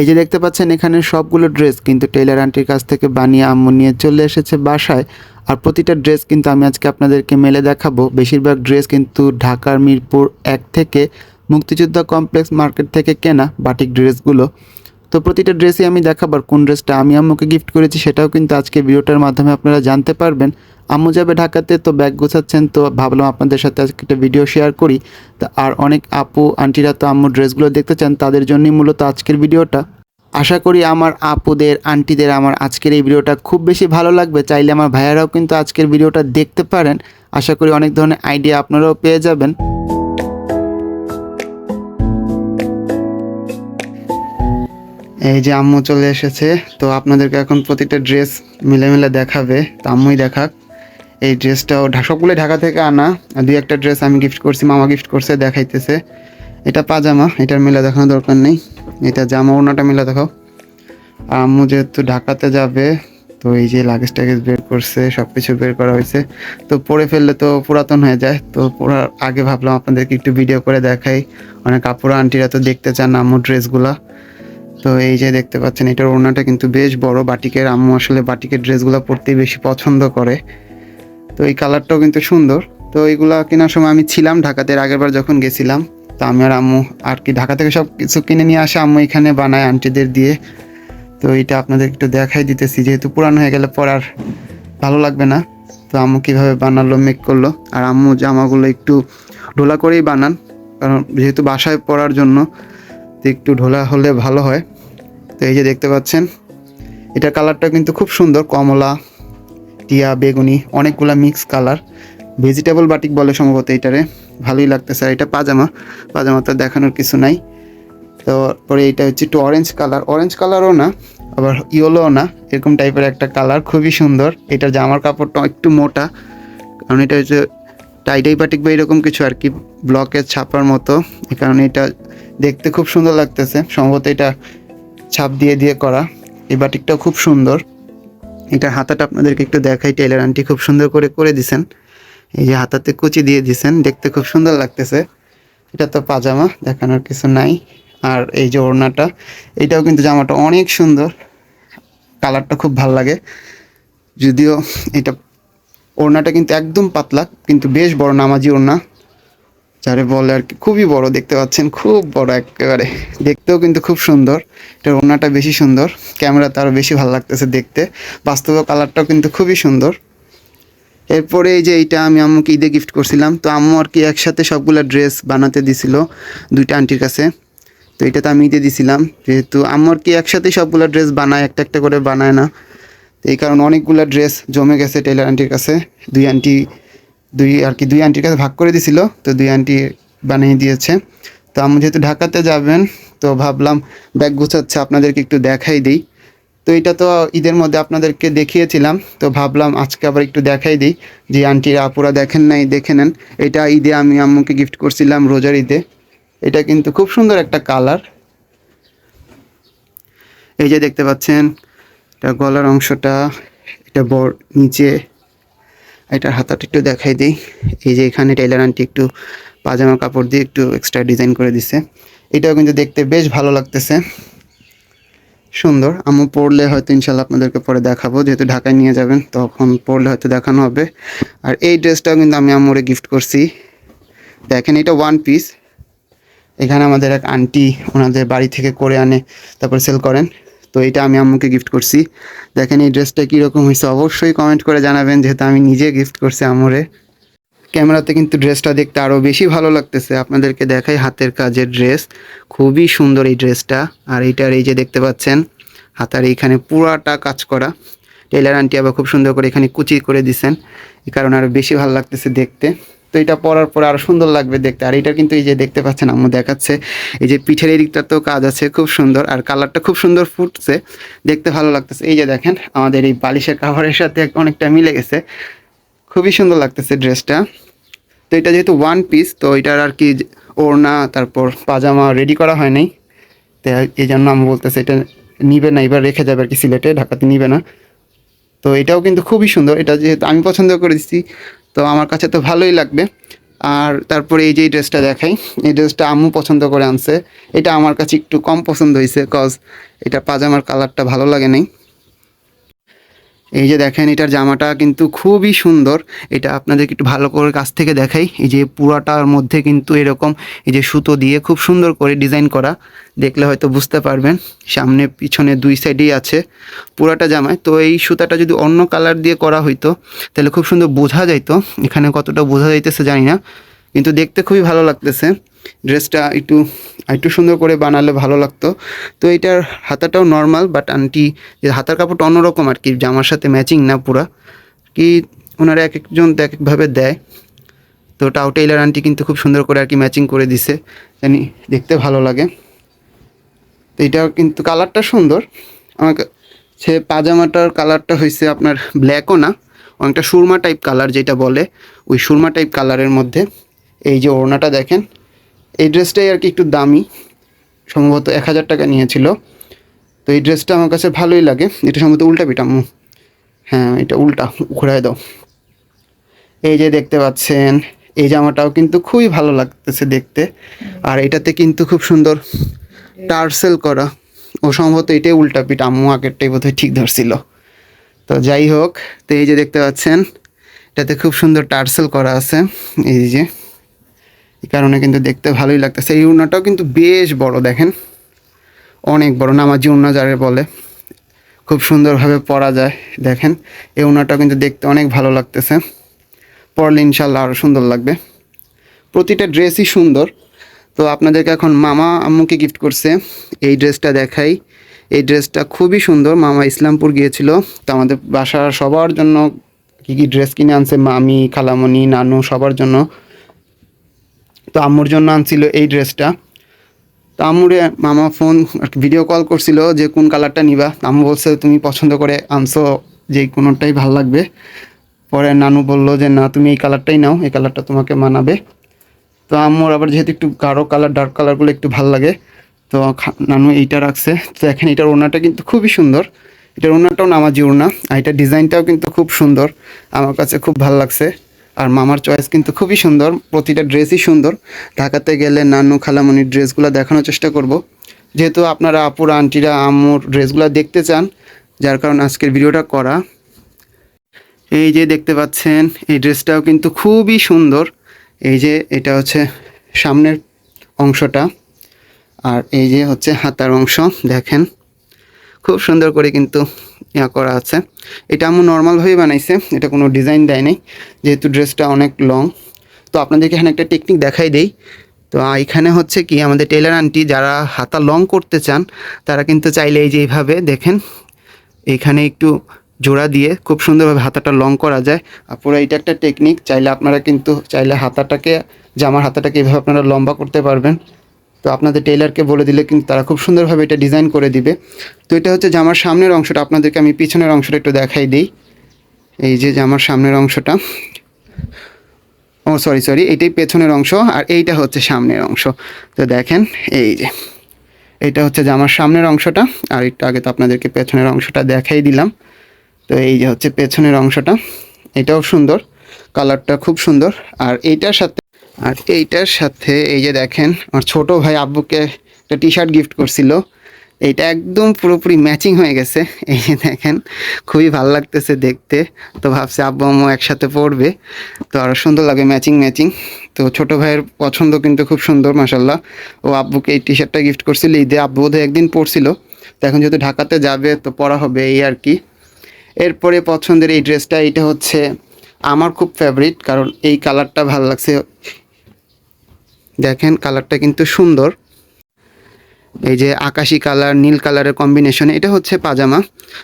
এই যে দেখতে পাচ্ছেন, এখানে সবগুলো ড্রেস কিন্তু টেইলার আন্টির কাছ থেকে বানিয়ে আম্মু নিয়ে চলে এসেছে বাসায়। আর প্রতিটা ড্রেস কিন্তু আমি আজকে আপনাদেরকে মেলে দেখাবো। বেশিরভাগ ড্রেস কিন্তু ঢাকার মিরপুর এক থেকে মুক্তিযোদ্ধা কমপ্লেক্স মার্কেট থেকে কেনা বাটিক ড্রেসগুলো। তো প্রতিটা ড্রেসই আমি দেখাবার কোন ড্রেসটা আমি আম্মুকে গিফট করেছি সেটাও কিন্তু আজকে ভিডিওটার মাধ্যমে আপনারা জানতে পারবেন। আম্মু যাবে ঢাকাতে, তো ব্যাগ গোছাচ্ছেন, তো ভাবলাম আপনাদের সাথে আজকে একটা ভিডিও শেয়ার করি। তো আর অনেক আপু, আন্টিরা তো আম্মুর ড্রেসগুলো দেখতে চান, তাদের জন্যই মূলত আজকের ভিডিওটা। আশা করি আমার আপুদের, আন্টিদের আমার আজকের এই ভিডিওটা খুব বেশি ভালো লাগবে। চাইলে আমার ভাইয়ারাও কিন্তু আজকের ভিডিওটা দেখতে পারেন। আশা করি অনেক ধরনের আইডিয়া আপনারাও পেয়ে যাবেন। এই যে আম্মু চলে এসেছে, তো আপনাদেরকে এখন প্রতিটা ড্রেস মিলে মিলে দেখাবে। তো আম্মুই দেখাক। এই ড্রেসটাও সবগুলোই ঢাকা থেকে আনা। দুই একটা ড্রেস আমি গিফট করছি, মামা গিফট করছে, দেখাইতেছে। এটা পাজামা, এটার মিলে দেখানোর দরকার নেই। এটা জামা ওনাটা মিলে দেখাও। আর আম্মু যেহেতু ঢাকাতে যাবে, তো এই যে লাগেজ টাগেজ বের করছে সব কিছু বের করা হয়েছে। তো পরে ফেললে তো পুরাতন হয়ে যায়। তো পড়ার আগে ভাবলাম আপনাদেরকে একটু ভিডিও করে দেখাই। অনেক কাপড় আন্টিরা তো দেখতে চান আম্মুর ড্রেসগুলা তো এই যে দেখতে পাচ্ছেন, এটার ওড়নাটা কিন্তু বেশ বড়। বাটিকের আম্মু আসলে বাটিকের ড্রেসগুলো পরতেই বেশি পছন্দ করে। তো এই কালারটাও কিন্তু সুন্দর। তো এইগুলো কেনার সময় আমি ছিলাম ঢাকাতে আগের বার যখন গেছিলাম, তো আমি আর আম্মু আর কি ঢাকা থেকে সব কিছু কিনে নিয়ে আসে, আম্মু এখানে বানায় আন্টিদের দিয়ে। তো এটা আপনাদের একটু দেখাই দিতেছি, যেহেতু পুরানো হয়ে গেলে পর আর ভালো লাগবে না। তো আম্মু কীভাবে বানালো মেক করল, আর আম্মু জামাগুলো একটু ঢোলা করেই বানান, কারণ যেহেতু বাসায় পরার জন্য একটু ঢোলা হলে ভালো হয়। এই যে দেখতে পাচ্ছেন, এটার কালারটা কিন্তু খুব সুন্দর, কমলা, টিয়া, বেগুনি, অনেকগুলা মিক্স কালার ভেজিটেবল বাটিক বলে সম্ভবত এটারে ভালোই লাগতেছে। আর এটা পাজামা পাজামা তো দেখানোর কিছু নাই। তো পরে এটা হচ্ছে একটু অরেঞ্জ কালার অরেঞ্জ কালারও না, আবার ইয়েলোও না, এরকম টাইপের একটা কালার খুবই সুন্দর। এটার জামার কাপড়টা একটু মোটা, কারণ এটা হচ্ছে টাইটাই বাটিক বা এরকম কিছু আর কি ব্লকের ছাপার মতো। কারণে এটা দেখতে খুব সুন্দর লাগতেছে। সম্ভবত এটা ছাপ দিয়ে দিয়ে করা। এই বাটিকটাও খুব সুন্দর। এটার হাতাটা আপনাদেরকে একটু দেখাই। টেলার আন্টি খুব সুন্দর করে করে দিছেন। এই যে হাতাতে কুচি দিয়ে দিছেন। দেখতে খুব সুন্দর লাগতেছে। এটা তো পাজামা, দেখানোর কিছু নাই। আর এই যে ওড়নাটা, এটাও কিন্তু জামাটা অনেক সুন্দর। কালারটা খুব ভালো লাগে। যদিও এটা ওড়নাটা কিন্তু একদম পাতলা, কিন্তু বেশ বড় নামাজি ওড়না। যারে বলে আর কি, খুবই বড়, দেখতে পাচ্ছেন, খুব বড় একেবারে। দেখতেও কিন্তু খুব সুন্দর, এটার ওড়নাটা বেশি সুন্দর, ক্যামেরাতে আরও বেশি ভালো লাগতেছে দেখতে। বাস্তবে কালারটাও কিন্তু খুবই সুন্দর। এরপরে এই যে এইটা আমি আম্মুকে ঈদে গিফট করছিলাম, তো আম্মু আর কি একসাথে সবগুলো ড্রেস বানাতে দিছিল, দুইটা আন্টির কাছে। তো এটা তো আমি ঈদে দিছিলাম, যেহেতু আম্মু আর কি একসাথে সবগুলো ড্রেস বানায়, একটা একটা করে বানায় না। এই কারণে অনেকগুলো ড্রেস জমে গেছে টেলার আন্টির কাছে, দুই আন্টি দুই আর কি, দুই আন্টির কাছে ভাগ করে দিছিল, তো দুই আন্টি বানিয়ে দিয়েছে। তো আম্মু যেহেতু ঢাকাতে যাবেন, তো ভাবলাম ব্যাগ গুছাচ্ছে, আপনাদেরকে একটু দেখাই দিই। তো এটা তো ঈদের মধ্যে আপনাদেরকে দেখিয়েছিলাম, তো ভাবলাম আজকে আবার একটু দেখাই দিই, যে আন্টিরা আপুরা দেখেন নাই, দেখে নেন। এটা ঈদে আমি আম্মুকে গিফট করছিলাম রোজার ঈদে। এটা কিন্তু খুব সুন্দর একটা কালার এই যে দেখতে পাচ্ছেন, এটা গলার অংশটা, এটা বড় নিচে এটার হাতাটা একটু দেখাই দিই। এই যে এখানে টেলার আন্টি একটু পাজামা কাপড় দিয়ে একটু এক্সট্রা ডিজাইন করে দিছে। এটাও কিন্তু দেখতে বেশ ভালো লাগতেছে। সুন্দর। আম্মু পড়লে হয়তো ইনশাল্লাহ আপনাদেরকে পরে দেখাবো। যেহেতু ঢাকায় নিয়ে যাবেন, তখন পড়লে হয়তো দেখানো হবে। আর এই ড্রেসটাও কিন্তু আমি আম্মুরে গিফট করছি। দেখেন, এটা ওয়ান পিস এখানে আমাদের এক আন্টি ওনাদের বাড়ি থেকে করে আনে, তারপর সেল করেন। তো এটা আমি আম্মুকে গিফট করছি। দেখেন এই ড্রেসটা কীরকম হয়েছে, অবশ্যই কমেন্ট করে জানাবেন যেহেতু আমি নিজে গিফট করছি আম্মুরে। ক্যামেরাতে কিন্তু ড্রেসটা দেখতে আরও বেশি ভালো লাগতেছে। আপনাদেরকে দেখাই হাতের কাজের ড্রেস খুবই সুন্দর এই ড্রেসটা আর এইটার এই যে দেখতে পাচ্ছেন, হাতার এইখানে পুরাটা কাজ করা। টেলার আন্টি আবার খুব সুন্দর করে এখানে কুচি করে দিছেন। এই কারণে আরও বেশি ভালো লাগতেছে দেখতে। তো এটা পরার পর আরও সুন্দর লাগবে দেখতে। আর এটা কিন্তু এই যে দেখতে পাচ্ছেন আম্মু দেখাচ্ছে, এই যে পিঠের এই দিকটা তো কাজ আছে, খুব সুন্দর। আর কালারটা খুব সুন্দর ফুটছে, দেখতে ভালো লাগতেছে। এই যে দেখেন, আমাদের এই বালিশের কাভারের সাথে অনেকটা মিলে গেছে। খুবই সুন্দর লাগতেছে ড্রেসটা। তো এটা যেহেতু ওয়ান পিস তো এটার আর কি ওড়না, তারপর পাজামা রেডি করা হয় নাই। তো এই জন্য আমি বলতেছে এটা নিবে না, এবার রেখে যাবে আর কি সিলেটে, ঢাকাতে নিবে না। তো এটাও কিন্তু খুবই সুন্দর। এটা যেহেতু আমি পছন্দ করেছি তো আমার কাছে তো ভালোই লাগবে। আর তারপরে এই যে ড্রেসটা দেখাই, এই ড্রেসটা আম্মু পছন্দ করে আনছে। এটা আমার কাছে একটু কম পছন্দ হয়েছে কজ এটা পাজামার কালারটা ভালো লাগে নাই। এই যে দেখেন, এটার জামাটা কিন্তু খুবই সুন্দর। এটা আপনাদেরকে একটু ভালো করে কাছ থেকে দেখাই। এই যে পুরাটার মধ্যে কিন্তু এরকম এই যে সুতো দিয়ে খুব সুন্দর করে ডিজাইন করা। দেখলে হয়তো বুঝতে পারবেন, সামনে পিছনে দুই সাইডেই আছে পুরাটা জামায় তো এই সুতাটা যদি অন্য কালার দিয়ে করা হইতো, তাহলে খুব সুন্দর বোঝা যাইতো। এখানে কতটা বোঝা যাইতেছে জানি না, কিন্তু দেখতে খুবই ভালো লাগতেছে। ড্রেসটা একটু একটু সুন্দর করে বানালে ভালো লাগতো। তো এটার হাতাটাও নর্মাল বাট আন্টি হাতার কাপড়টা অন্যরকম আর কি, জামার সাথে ম্যাচিং না পুরা। কি ওনারা এক একজন এক একভাবে দেয়। তো টাও টেইলার আন্টি কিন্তু খুব সুন্দর করে আর কি ম্যাচিং করে দিছে। জানি দেখতে ভালো লাগে। তো এটা কিন্তু কালারটা সুন্দর। আমার সে পাজামাটার কালারটা হয়েছে আপনার ব্ল্যাকও না, অনেকটা সুরমা টাইপ কালার যেটা বলে, ওই সুরমা টাইপ কালারের মধ্যে। এই যে ওড়নাটা দেখেন এই ড্রেসটাই আর কি একটু দামি, সম্ভবত এক হাজার টাকা নিয়েছিল। তো এই ড্রেসটা আমার কাছে ভালোই লাগে। এটা সম্ভবত উল্টা পিটাম্মু হ্যাঁ এটা উল্টা ঘুরাই দাও। এই যে দেখতে পাচ্ছেন, এই জামাটাও কিন্তু খুবই ভালো লাগতেছে দেখতে। আর এটাতে কিন্তু খুব সুন্দর টার্সেল করা। ও সম্ভবত এটাই উল্টা পিঠ, আম্মু আগেরটাই বোধহয় ঠিক ধরছিল। তো যাই হোক, তো এই যে দেখতে পাচ্ছেন, এটাতে খুব সুন্দর টার্সেল করা আছে। এই যে এই কারণে কিন্তু দেখতে ভালোই লাগতেছে। এই উন্নাটাও কিন্তু বেশ বড়, দেখেন। অনেক বড়, নামাজি উন্না যারে বলে। খুব সুন্দরভাবে পরা যায়, দেখেন। এই উন্নাটাও কিন্তু দেখতে অনেক ভালো লাগতেছে। পরলে ইনশাল্লাহ আরও সুন্দর লাগবে। প্রতিটা ড্রেসই সুন্দর। তো আপনাদেরকে এখন মামা আম্মুকে গিফট করছে। এই ড্রেসটা দেখাই। এই ড্রেসটা খুবই সুন্দর। মামা ইসলামপুর গিয়েছিল। তো আমাদের বাসার সবার জন্য কী কী ড্রেস কিনে আনছে? মামি, খালামণি, নানু, সবার জন্য। তো আম্মুর জন্য আনছিল এই ড্রেসটা। তো আম্মুরে মামা ফোন ভিডিও কল করছিল যে, কোন কালারটা নিবা? আম্মু বলছে, তুমি পছন্দ করে আনছো, যে কোনোটাই ভালো লাগবে। পরে নানু বলল যে, না, তুমি এই কালারটাই নাও, এই কালারটা তোমাকে মানাবে। তো আম্মুর আবার যেহেতু একটু গাঢ় কালার ডার্ক কালারগুলো একটু ভালো লাগে, তো নানু এইটা রাখছে। তো এখন এটার ওড়নাটা কিন্তু খুবই সুন্দর। এটার ওড়নাটাও নামাজি ওড়না, আর এটার ডিজাইনটাও কিন্তু খুব সুন্দর। আমার কাছে খুব ভালো লাগছে। আর মামার চয়েস কিন্তু খুবই সুন্দর, প্রতিটা ড্রেসই সুন্দর। ঢাকাতে গেলে নানু খালামণির ড্রেসগুলো দেখানোর চেষ্টা করব। যেহেতু আপনারা আপুর, আন্টিরা, আম্মুর ড্রেসগুলো দেখতে চান, যার কারণে আজকের ভিডিওটা করা। এই যে দেখতে পাচ্ছেন, এই ড্রেসটাও কিন্তু খুবই সুন্দর। এই যে এটা হচ্ছে সামনের অংশটা। আর এই যে হচ্ছে হাতার অংশ, দেখেন। খুব সুন্দর করে কিন্তু ইয়া করা আছে। এটা আমি নর্মালভাবেই বানাইছে, এটা কোনো ডিজাইন দেয় নাই, যেহেতু ড্রেসটা অনেক লং তো আপনাদেরকে এখানে একটা টেকনিক দেখাই দেই। তো এখানে হচ্ছে কি, আমাদের টেলার আন্টি যারা হাতা লং করতে চান, তারা কিন্তু চাইলে এই যে এইভাবে দেখেন, এখানে একটু জোড়া দিয়ে খুব সুন্দরভাবে হাতাটা লং করা যায়। আর পুরো এইটা একটা টেকনিক চাইলে আপনারা কিন্তু, চাইলে হাতাটাকে, জামার হাতাটাকে এভাবে আপনারা লম্বা করতে পারবেন। তো আপনাদের টেইলারকে বলে দিলে কিন্তু তারা খুব সুন্দরভাবে এটা ডিজাইন করে দিবে। তো এটা হচ্ছে জামার সামনের অংশটা, আপনাদেরকে আমি পিছনের অংশটা একটু দেখাই দিই। এই যে জামার সামনের অংশটা। ও সরি সরি এইটাই পেছনের অংশ আর এইটা হচ্ছে সামনের অংশ। তো দেখেন, এই যে, এটা হচ্ছে জামার সামনের অংশটা আর একটু আগে তো আপনাদেরকে পেছনের অংশটা দেখাই দিলাম। তো এই যে হচ্ছে পেছনের অংশটা, এটাও সুন্দর, কালারটা খুব সুন্দর আর এইটার সাথে আর এইটার সাথে এই যে দেখেন, আমার ছোট ভাই আব্বুকে একটা টি শার্ট গিফট করছিল। এইটা একদম পুরোপুরি ম্যাচিং হয়ে গেছে। এই যে দেখেন, খুবই ভালো লাগতেছে দেখতে। তো ভাবছি আব্বু আম্মু একসাথে পরবে। তো আরও সুন্দর লাগে ম্যাচিং ম্যাচিং তো ছোট ভাইয়ের পছন্দ কিন্তু খুব সুন্দর মাসাল্লাহ ও আব্বুকে এই টি শার্টটা গিফট করছিল, ঈদে আব্বু বোধহয় একদিন পরছিল। তো এখন যেহেতু ঢাকাতে যাবে, তো পরা হবে এই আর কি। এরপরে পছন্দের এই ড্রেসটা এটা হচ্ছে আমার খুব ফেভারিট কারণ এই কালারটা ভালো লাগছে। দেখেন কালারটা কিন্তু সুন্দর। এই যে আকাশি কালার, নীল কালারের কম্বিনেশন এটা হচ্ছে পাজামা।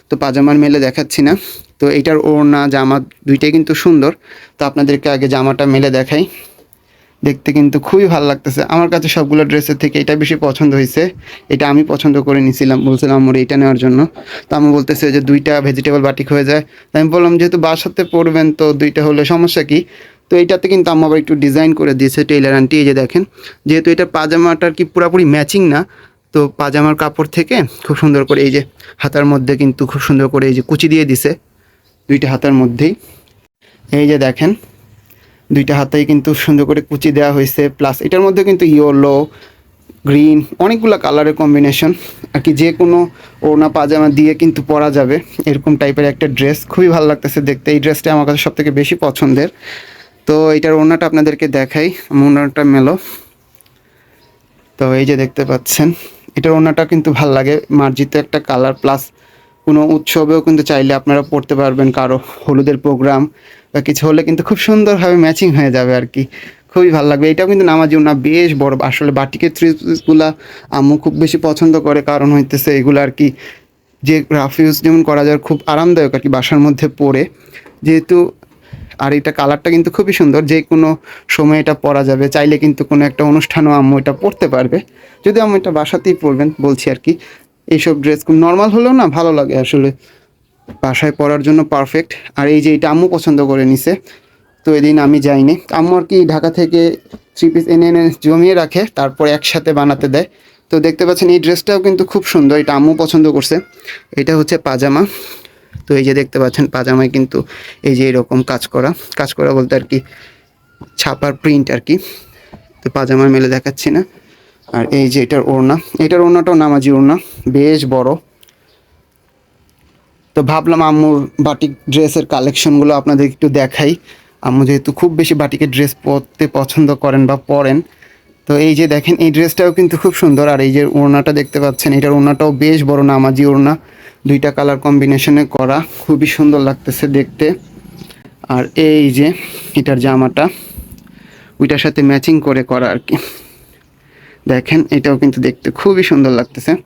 তো পাজামার মেলে দেখাচ্ছি না। তো এটার ওড়না, জামা দুইটাই কিন্তু সুন্দর। তো আপনাদেরকে আগে জামাটা মেলে দেখাই। দেখতে কিন্তু খুবই ভালো লাগতেছে। আমার কাছে সবগুলো ড্রেসের থেকে এটা বেশি পছন্দ হয়েছে। এটা আমি পছন্দ করে নিয়েছিলাম বলছিলাম আমার এইটা নেওয়ার জন্য। তো আমি বলতেছে যে দুইটা ভেজিটেবল বাটিক হয়ে যায়। তো আমি বললাম, যেহেতু বাসাতে পড়বেন তো দুইটা হলে সমস্যা কি? তো এইটাতে কিন্তু আম্মা আবার একটু ডিজাইন করে দিয়েছে টেইলার আন্টি এই যে দেখেন। যেহেতু এটা পাজামাটার কি পুরোপুরি ম্যাচিং না, তো পাজামার কাপড় থেকে খুব সুন্দর করে এই যে হাতার মধ্যে কিন্তু খুব সুন্দর করে এই যে কুচি দিয়ে দিছে, দুইটা হাতার মধ্যেই। এই যে দেখেন, দুইটা হাতেই কিন্তু সুন্দর করে কুচি দেওয়া হয়েছে প্লাস এটার মধ্যে কিন্তু ইয়েলো গ্রিন অনেকগুলো কালারের কম্বিনেশন আর কি যে কোনো ওড়না পাজামা দিয়ে কিন্তু পরা যাবে, এরকম টাইপের একটা ড্রেস খুবই ভালো লাগতেছে দেখতে, এই ড্রেসটা আমার কাছে সব থেকে বেশি পছন্দের। তো এটার ওড়নাটা আপনাদেরকে দেখাই। ওড়নাটা মেলো। তো এই যে দেখতে পাচ্ছেন, এটার ওড়নাটা কিন্তু ভালো লাগে। মার্জিত একটা কালার, প্লাস কোনো উৎসবেও কিন্তু চাইলে আপনারা পড়তে পারবেন কারও হলুদের প্রোগ্রাম বা কিছু হলে কিন্তু খুব সুন্দরভাবে ম্যাচিং হয়ে যাবে আর কি। খুবই ভালো লাগবে। এটাও কিন্তু নামাজি ওড়না বেশ বড়। আসলে বাটিকের থ্রি পিসগুলা আম্মু খুব বেশি পছন্দ করে। কারণ হইতেছে এগুলো আর কি, যে রাফ ইউজ যেমন করা যায়, খুব আরামদায়ক আর কি বাসার মধ্যে পরে যেহেতু আর এটা কালারটা কিন্তু খুবই সুন্দর, যে কোনো সময় এটা পরা যাবে, চাইলে কিন্তু কোনো একটা অনুষ্ঠানও আম্মু এটা পরতে পারবে। যদি আম্মু এটা বাসাতেই পরবেন বলছি আর কি। এইসব ড্রেস নর্মাল হলেও না ভালো লাগে আসলে। বাসায় পরার জন্য পারফেক্ট আর এই যে এটা আম্মু পছন্দ করে নিছে, তো এদিন আমি যাইনি। আম্মু আর কি ঢাকা থেকে থ্রি পিস এনে এনে জমিয়ে রাখে, তারপর একসাথে বানাতে দেয়। তো দেখতে পাচ্ছেন এই ড্রেসটাও কিন্তু খুব সুন্দর, এটা আম্মু পছন্দ করছে। এটা হচ্ছে পাজামা। তো এই যে দেখতে পাচ্ছেন পাজামায় কিন্তু এই যে এরকম কাজ করা। কাজ করা বলতে আর কি ছাপার প্রিন্ট আর কি। তো পাজামায় মেলে দেখাচ্ছি না। আর এই যে এটার ওড়না। এটার ওড়নাটাও নামাজি ওড়না। বেশ বড়। তো ভাবলাম আম্মুর বাটিক ড্রেসের কালেকশনগুলো আপনাদের একটু দেখাই। আম্মু যেহেতু খুব বেশি বাটিকের ড্রেস পরতে পছন্দ করেন বা পরেন, তো এই যে দেখেন এই ড্রেসটাও কিন্তু খুব সুন্দর। আর এই যে ওড়নাটা দেখতে পাচ্ছেন, এটার ওড়নাটাও বেশ বড় নামাজি ওড়না। দুইটা কালার কম্বিনেশনে করা। খুবই সুন্দর লাগতেছে দেখতে। আর এই যে, এটার জামাটা, ওইটার সাথে ম্যাচিং করে করা আর কি। দেখেন, এটাও কিন্তু দেখতে খুবই সুন্দর লাগতেছে।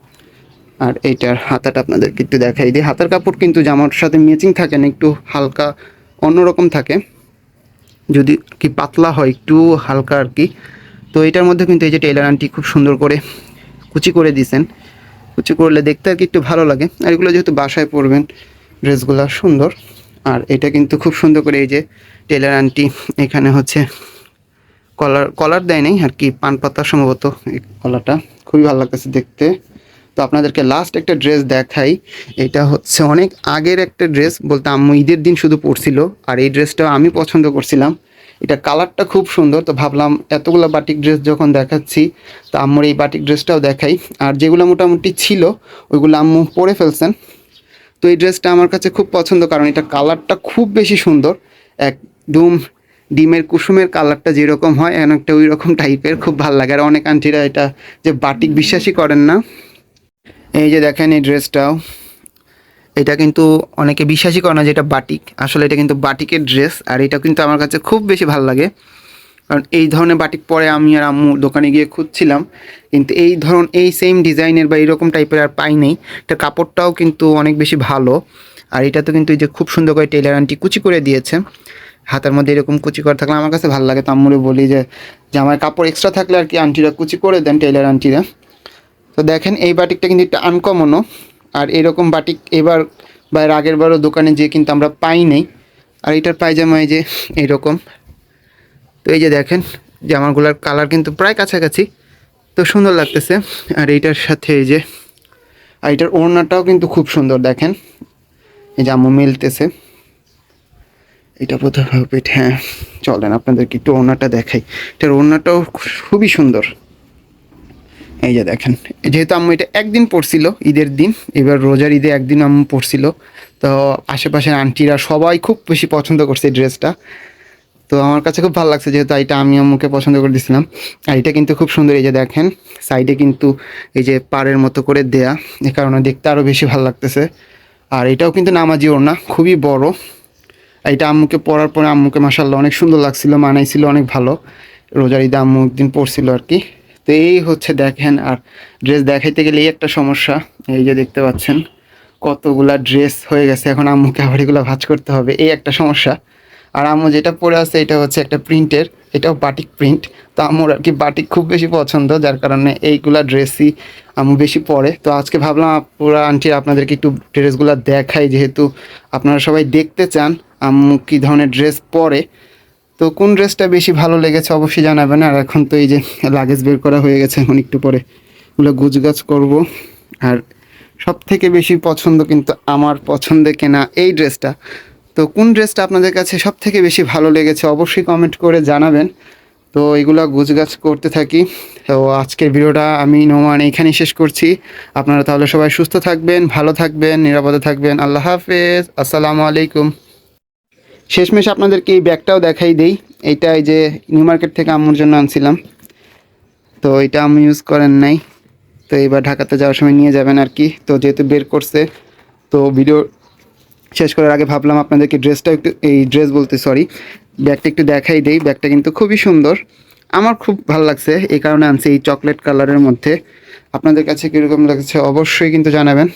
আর এইটার হাতাটা আপনাদেরকে একটু দেখাই দিই। হাতার কাপড় কিন্তু জামার সাথে ম্যাচিং থাকে না, একটু হালকা অন্যরকম থাকে। যদি কি পাতলা হয়, একটু হালকা আর কি। তো এটার মধ্যে কিন্তু এই যে টেলার আনটি খুব সুন্দর করে কুচি করে দিয়েছেন। কুচি করলে দেখতে আর কি একটু ভালো লাগে। আর এগুলো যেহেতু বাসায় পরবেন, ড্রেসগুলো সুন্দর। আর এটা কিন্তু খুব সুন্দর করে এই যে টেলার আন্টি এখানে হচ্ছে কলার কলার দেয় নাই আর কি, পান পাতা সম্ভবত এই কলাটা। খুবই ভালো লাগতেছে দেখতে। তো আপনাদেরকে লাস্ট একটা ড্রেস দেখাই। এটা হচ্ছে অনেক আগের একটা ড্রেস বলতে আম্মু ঈদের দিন শুধু পরছিল। আর এই ড্রেসটা আমি পছন্দ করছিলাম। এটা কালারটা খুব সুন্দর, তো ভাবলাম এতগুলো বাটিক ড্রেস যখন দেখাচ্ছি, তো আম্মুর এই বাটিক ড্রেসটাও দেখাই। আর যেগুলো মোটামুটি ছিল, ওইগুলো আম্মু পরে ফেলছেন। তো এই ড্রেসটা আমার কাছে খুব পছন্দ, কারণ এটা কালারটা খুব বেশি সুন্দর। একদম ডিমের কুসুমের কালারটা যেরকম হয় অনেকটা ওই রকম টাইপের খুব ভালো লাগে। আর অনেক আন্টিরা এটা যে বাটিক বিশ্বাসই করেন না। এই যে দেখেন এই ড্রেসটাও এটা কিন্তু অনেকে বিশ্বাসই করে না যে এটা বাটিক। আসলে এটা কিন্তু বাটিকের ড্রেস আর এটা কিন্তু আমার কাছে খুব বেশি ভালো লাগে। কারণ এই ধরনের বাটিক পরে আমি আর আম্মু দোকানে গিয়ে খুঁজছিলাম, কিন্তু এই ধরন এই সেম ডিজাইনের বা এরকম টাইপের আর পাই নেই। এটা কাপড়টাও কিন্তু অনেক বেশি ভালো। আর এটা তো কিন্তু এই যে খুব সুন্দর করে টেলার আন্টি কুচি করে দিয়েছে। হাতের মধ্যে এরকম কুচি করা থাকলে আমার কাছে ভালো লাগে। তো আম্মুরে বলি যে যে আমার কাপড় এক্সট্রা থাকলে আর কি আন্টিরা কুচি করে দেন টেলার আন্টিরা তো দেখেন এই বাটিকটা কিন্তু একটা আনকমনও আর এরকম বাটিক এবার বা এর আগের বারও দোকানে যেয়ে কিন্তু আমরা পাই নেই। আর এটার পায়জামা এই যে এইরকম তো এই যে দেখেন, জামাগুলোর কালার কিন্তু প্রায় কাছাকাছি। তো সুন্দর লাগতেছে। আর এইটার সাথে এই যে, আর এটার ওড়নাটাও কিন্তু খুব সুন্দর, দেখেন। এই আম্মু মিলতেছে। এটা বোধহয় হ্যাঁ চলেন আপনাদেরকে একটু ওড়নাটা দেখাই। এটার ওড়নাটাও খুবই সুন্দর। এই যে দেখেন, যেহেতু আম্মু এটা একদিন পড়ছিল, ঈদের দিন, এবার রোজার ঈদে একদিন আম্মু পড়ছিল, তো আশেপাশের আন্টিরা সবাই খুব বেশি পছন্দ করছে এই ড্রেসটা। তো আমার কাছে খুব ভালো লাগছে যেহেতু এটা আমি আম্মুকে পছন্দ করে দিয়েছিলাম আর এটা কিন্তু খুব সুন্দর, এই যে দেখেন সাইডে কিন্তু এই যে পাড়ের মতো করে দেয়া, এ কারণে দেখতে আরও বেশি ভালো লাগতেছে। আর এটাও কিন্তু নামাজি ওড়না, খুবই বড়। এটা আম্মুকে পরার পরে আম্মুকে মাসাল্লাহ অনেক সুন্দর লাগছিল, মানাইছিল অনেক ভালো। রোজার ঈদে আম্মু একদিন পরছিল আর কি। তো এই হচ্ছে দেখেন, আর ড্রেস দেখাইতে গেলে এই একটা সমস্যা। এই যে দেখতে পাচ্ছেন, কতগুলা ড্রেস হয়ে গেছে। এখন আম্মুকে আবার এগুলো ভাঁজ করতে হবে। এই একটা সমস্যা। আর আম্মু যেটা পরে আছে, এটা হচ্ছে একটা প্রিন্টের। এটাও বাটিক প্রিন্ট তো আম্মুর আর কি বাটিক খুব বেশি পছন্দ, যার কারণে এইগুলা ড্রেসই আম্মু বেশি পরে। তো আজকে ভাবলাম পুরা আন্টি আপনাদেরকে একটু ড্রেসগুলো দেখাই। যেহেতু আপনারা সবাই দেখতে চান, আম্মু কী ধরনের ড্রেস পরে তো কোন ড্রেসটা বেশি ভালো লেগেছে অবশ্যই জানাবেন, আর এখন তো এই যে লাগেজ বের করা হয়ে গেছে, এখন একটু পরে ওগুলো গুজগাছ করব। আর সব থেকে বেশি পছন্দ কিন্তু আমার পছন্দে কেনা এই ড্রেসটা। তো কোন ড্রেসটা আপনাদের কাছে সব থেকে বেশি ভালো লেগেছে অবশ্যই কমেন্ট করে জানাবেন। তো এগুলা গুছগাছ করতে থাকি। তো আজকের ভিডিওটা আমি নোমান এইখানেই শেষ করছি। আপনারা তাহলে সবাই সুস্থ থাকবেন, ভালো থাকবেন, নিরাপদে থাকবেন। আল্লাহ হাফেজ, আসসালামু আলাইকুম। শেষমেশ আপনাদেরকে এই ব্যাগটাও দেখাই দেই। এইটা এই যে নিউ মার্কেট থেকে আম্মুর জন্য আনছিলাম। তো এটা আমি ইউজ করেন নাই। তো এবার ঢাকাতে যাওয়ার সময় নিয়ে যাবেন আর কি। তো যেহেতু বের করছে, তো ভিডিও শেষ করার আগে ভাবলাম আপনাদেরকে ড্রেসটা একটু, এই ড্রেস বলতে সরি ব্যাগটা একটু দেখাই দেই। ব্যাগটা কিন্তু খুবই সুন্দর। আমার খুব ভালো লাগছে। এই কারণে আনছি এই চকলেট কালারের মধ্যে। আপনাদের কাছে কীরকম লাগছে অবশ্যই কিন্তু জানাবেন।